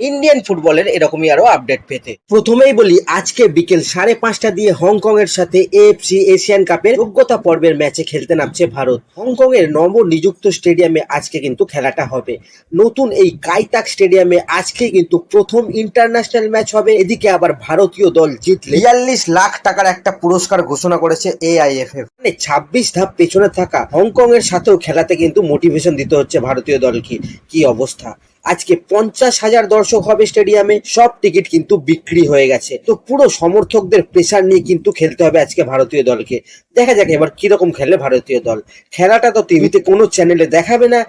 Indian ফুটবলের এরকমই আরও আপডেট পেতে। প্রথমেই বলি আজকে বিকেল সাড়ে পাঁচটা দিয়ে হংকং এর সাথে এএফসি এশিয়ান কাপের যোগ্যতা পর্বের ম্যাচে খেলতে নামছে ভারত। হংকং এর নবনিযুক্ত স্টেডিয়ামে আজকে কিন্তু খেলাটা হবে। নতুন এই কাইতাক স্টেডিয়ামে আজকে কিন্তু প্রথম ইন্টারন্যাশনাল ম্যাচ হবে। এদিকে আবার ভারতীয় দল জিতলে বিয়াল্লিশ লাখ টাকার একটা পুরস্কার ঘোষণা করেছে এআইএফএফ মানে ছাব্বিশ ধাপ পেছনে থাকা হংকং এর সাথেও খেলাতে কিন্তু মোটিভেশন দিতে হচ্ছে ভারতীয় দলকে। কি অবস্থা? আজকে পঞ্চাশ হাজার দর্শক হবে স্টেডিয়ামে, সব টিকিট কিন্তু বিক্রি হয়ে গেছে। তো পুরো সমর্থকদের প্রেসার নিয়ে কিন্তু খেলতে হবে আজকে ভারতীয় দলকে। দেখা যাক এবার কীরকম খেলে ভারতীয় দল। খেলাটা তো টিভিতে কোনো চ্যানেলে দেখাবে না,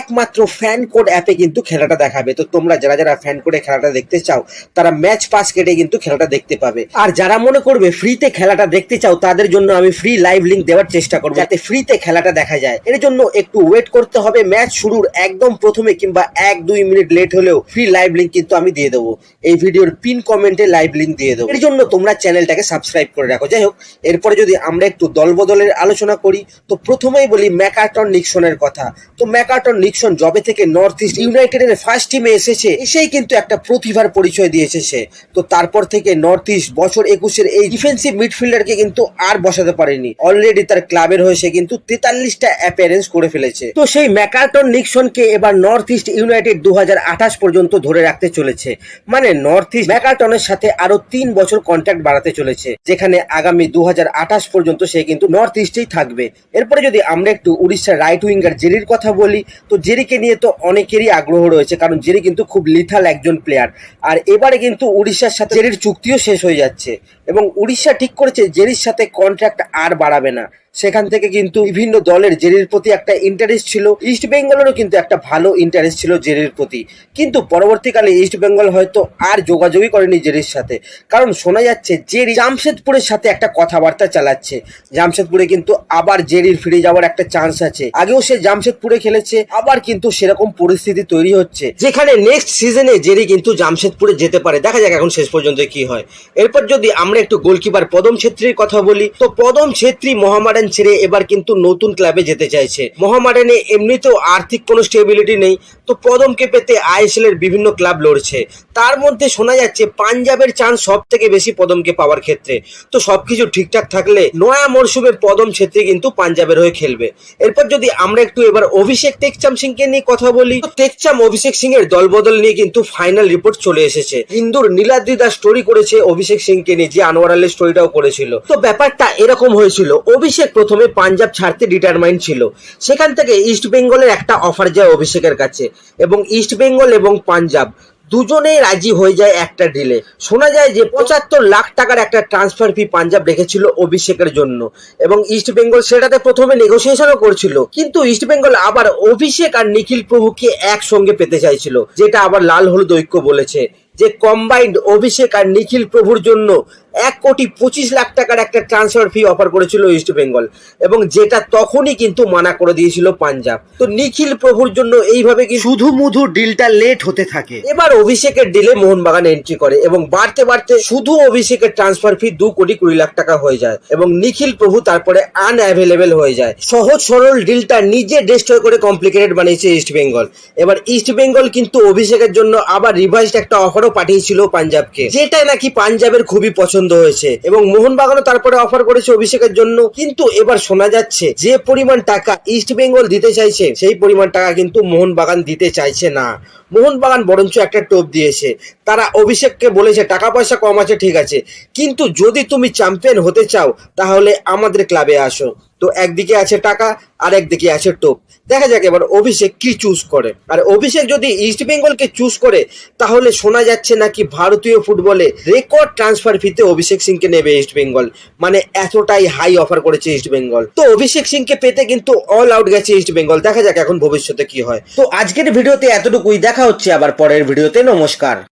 একমাত্র ফ্যান কোড অ্যাপে কিন্তু খেলাটা দেখাবে। তো তোমরা যারা যারা ফ্যান কোডে খেলাটা দেখতে চাও, তারা ম্যাচ পাস কেটে কিন্তু খেলাটা দেখতে পাবে। আর যারা মনে করবে ফ্রিতে খেলাটা দেখতে চাও, তাদের জন্য আমি ফ্রি লাইভ লিঙ্ক দেওয়ার চেষ্টা করব। যাতে ফ্রিতে খেলাটা দেখা যায়। এর জন্য একটু ওয়েট করতে হবে। ম্যাচ শুরুর একদম প্রথমে কিংবা এক, দুই মিনিট লেট হলেও ফ্রি লাইভ লিঙ্ক কিন্তু আমি দিয়ে দেবো। এই ভিডিওর পিন কমেন্টে লাইভ লিঙ্ক দিয়ে দেবো। এর জন্য তোমরা চ্যানেলটাকে সাবস্ক্রাইব করে রাখো। যাই হোক, এরপরে যদি আমরা একটু দলবদলের আলোচনা করি, তো প্রথমেই বলি ম্যাকার্টন নিক্সনের কথা। তো ম্যাকার্টন নিক্সন জবে থেকে নর্থ ইস্ট ইউনাইটেডের ফার্স্ট টিমে এসেছে, এসেই কিন্তু একটা প্রতিভার পরিচয় দিয়েছে সে। তো তারপর থেকে নর্থ ইস্ট বছর একুশের এই ডিফেন্সিভ মিডফিল্ডারকে কিন্তু আর বসাতে পারেনি। অলরেডি তার ক্লাবের হয়ে সে কিন্তু তেতাল্লিশটা অ্যাপিয়ারেন্স করে ফেলেছে। তো সেই ম্যাকার্টন নিক্সনকে এবার নর্থ ইস্ট ইউনাইটেড দু হাজার আঠাশ পর্যন্ত ধরে রাখতে চলেছে। মানে নর্থ ইস্ট ম্যাকার্টনের সাথে আরও তিন বছর কন্ট্রাক্ট বাড়াতে চলেছে। যেখানে আগামী দু হাজার আঠাশ পর্যন্ত সে কিন্তু নর্থ ইস্টেই থাকবে। এরপরে যদি আমরা একটু উড়িষ্যার রাইট উইঙ্গার জেরির কথা বলি, তো জেরিকে নিয়ে তো অনেকেরই আগ্রহ রয়েছে, কারণ জেরি কিন্তু খুব লিথাল একজন প্লেয়ার আর এবারে কিন্তু উড়িষ্যার সাথে জেরির চুক্তিও শেষ হয়ে যাচ্ছে। এবং উড়িষ্যা ঠিক করেছে, জেরির সাথে কন্ট্রাক্ট আর বাড়াবে না। সেখান থেকে কিন্তু বিভিন্ন দলের জেরির প্রতি একটা ইন্টারেস্ট ছিল। ইস্ট বেঙ্গলেরও কিন্তু একটা ভালো ইন্টারেস্ট ছিল জেরির প্রতি। কিন্তু পরবর্তীকালে ইস্ট বেঙ্গল হয়তো আর যোগাযোগই করেনি জেরির সাথে। কারণ শোনা যাচ্ছে জেরি জামশেদপুরের সাথে একটা কথাবার্তা চালাচ্ছে। জামশেদপুরে কিন্তু আবার জেরির ফিরে যাওয়ার একটা চান্স আছে। আগেও সে জামশেদপুরে খেলেছে, আবার কিন্তু সেরকম পরিস্থিতি তৈরি হচ্ছে। যেখানে নেক্সট সিজনে জেরি কিন্তু জামশেদপুরে যেতে পারে। দেখা যাক এখন শেষ পর্যন্ত কি হয়। এরপর যদি আমরা একটু গোলকিপার পদম ছেত্রীর কথা বলি, তো পদম ছেত্রী মহামারান ছেড়ে এবার কিন্তু নতুন ক্লাবে যেতে চাইছে। মহামারানে এমনিতেও আর্থিক কোনো স্টেবিলিটি নেই, তো পদমকে পেতে আইএসএল এর বিভিন্ন ক্লাব লড়ছে। তার মধ্যে শোনা যাচ্ছে, পাঞ্জাবের চান্স সব থেকে বেশি পদমকে পাওয়ার ক্ষেত্রে। তো সবকিছু ঠিকঠাক থাকলে নয়া মরশুমে পদম ছেত্রী কিন্তু পাঞ্জাবের হয়ে খেলবে। এরপর যদি আমরা একটু এবার অভিষেক টেকচাম সিংকে নিয়ে কথা বলি টেকচাম অভিষেক সিং এর দলবদল নিয়ে কিন্তু ফাইনাল রিপোর্ট চলে এসেছে। ইন্দুর নীলাদ্রি দাস স্টোরি করেছে অভিষেক সিংকে নিয়ে, যে আনোয়ার আলের স্টোরিটাও করেছিল। তো ব্যাপারটা এরকম হয়েছিল, অভিষেক প্রথমে পাঞ্জাব ছাড়তে ডিটারমাইন্ড ছিল। সেখান থেকে ইস্ট বেঙ্গলের একটা অফার যায় অভিষেকের কাছে। এবং ইস্ট বেঙ্গল এবং পাঞ্জাব দুজনেই রাজি হয়ে যায় একটা ডিলে শোনা যায় যে পঁচাত্তর লাখ টাকার একটা ট্রান্সফার ফি পাঞ্জাব রেখেছিল অভিষেকের জন্য। এবং ইস্ট বেঙ্গল সেটাতে প্রথমে নেগোসিয়েশনও করছিল। কিন্তু ইস্ট বেঙ্গল আবার অভিষেক আর নিখিল প্রভুকে একসঙ্গে পেতে চাইছিল। যেটা আবার লাল হলুদ ঐক্য বলেছে। যে কম্বাইন্ড অভিষেক আর নিখিল প্রভুর জন্য এক কোটি পঁচিশ লাখ টাকার একটা ট্রান্সফার ফি অফার করেছিল ইস্ট বেঙ্গল এবং যেটা তখনই কিন্তু মানা করে দিয়েছিল পাঞ্জাব। তো নিখিল প্রভুর জন্য এইভাবে কি শুধু মুধু ডিলটা লেট হতে থাকে। এবার অভিষেকের ডিলে মোহনবাগান এন্ট্রি করে এবং বাড়তে বাড়তে শুধু অভিষেকের ট্রান্সফার ফি দু কোটি কুড়ি লাখ টাকা হয়ে যায় এবং নিখিল প্রভু তারপরে আনঅ্যাভেলেবেল হয়ে যায়। সহজ সরল ডিলটা নিজে ডেস্ট্রয় করে কমপ্লিকেটেড বানিয়েছে ইস্ট বেঙ্গল এবার ইস্ট বেঙ্গল কিন্তু অভিষেকের জন্য আবার রিভাইসড একটা অফারও পাঠিয়েছিল পাঞ্জাবকে। যেটা নাকি পাঞ্জাবের খুবই পছন্দ হয়েছে এবং মোহনবাগানও তারপরে অফার করেছে অভিষেকের জন্য। কিন্তু এবার শোনা যাচ্ছে যে পরিমাণ টাকা ইস্ট বেঙ্গল দিতে চাইছে, সেই পরিমাণ টাকা কিন্তু মোহনবাগান দিতে চাইছে না। মোহনবাগান বরঞ্চ একটা টোপ দিয়েছে। তারা অভিষেককে বলেছে, টাকা পয়সা কম আছে, ঠিক আছে। কিন্তু যদি তুমি চ্যাম্পিয়ন হতে চাও, তাহলে আমাদের ক্লাবে আসো। তো একদিকে আছে টাকা আর একদিকে আছে টোপ। দেখা যাক এবার অভিষেক কি চুজ করে। আর অভিষেক যদি ইস্ট বেঙ্গলকে চুজ করে, তাহলে শোনা যাচ্ছে নাকি ভারতীয় ফুটবলে রেকর্ড ট্রান্সফার ফিতে অভিষেক সিংকে নেবে ইস্ট বেঙ্গল মানে এতটাই হাই অফার করেছে ইস্ট বেঙ্গল তো অভিষেক সিংকে পেতে কিন্তু অল আউট গেছে ইস্ট বেঙ্গল দেখা যাক এখন ভবিষ্যতে কি হয়। তো আজকের ভিডিওতে এতটুকুই। দেখা হচ্ছে আবার পরের ভিডিওতে। নমস্কার।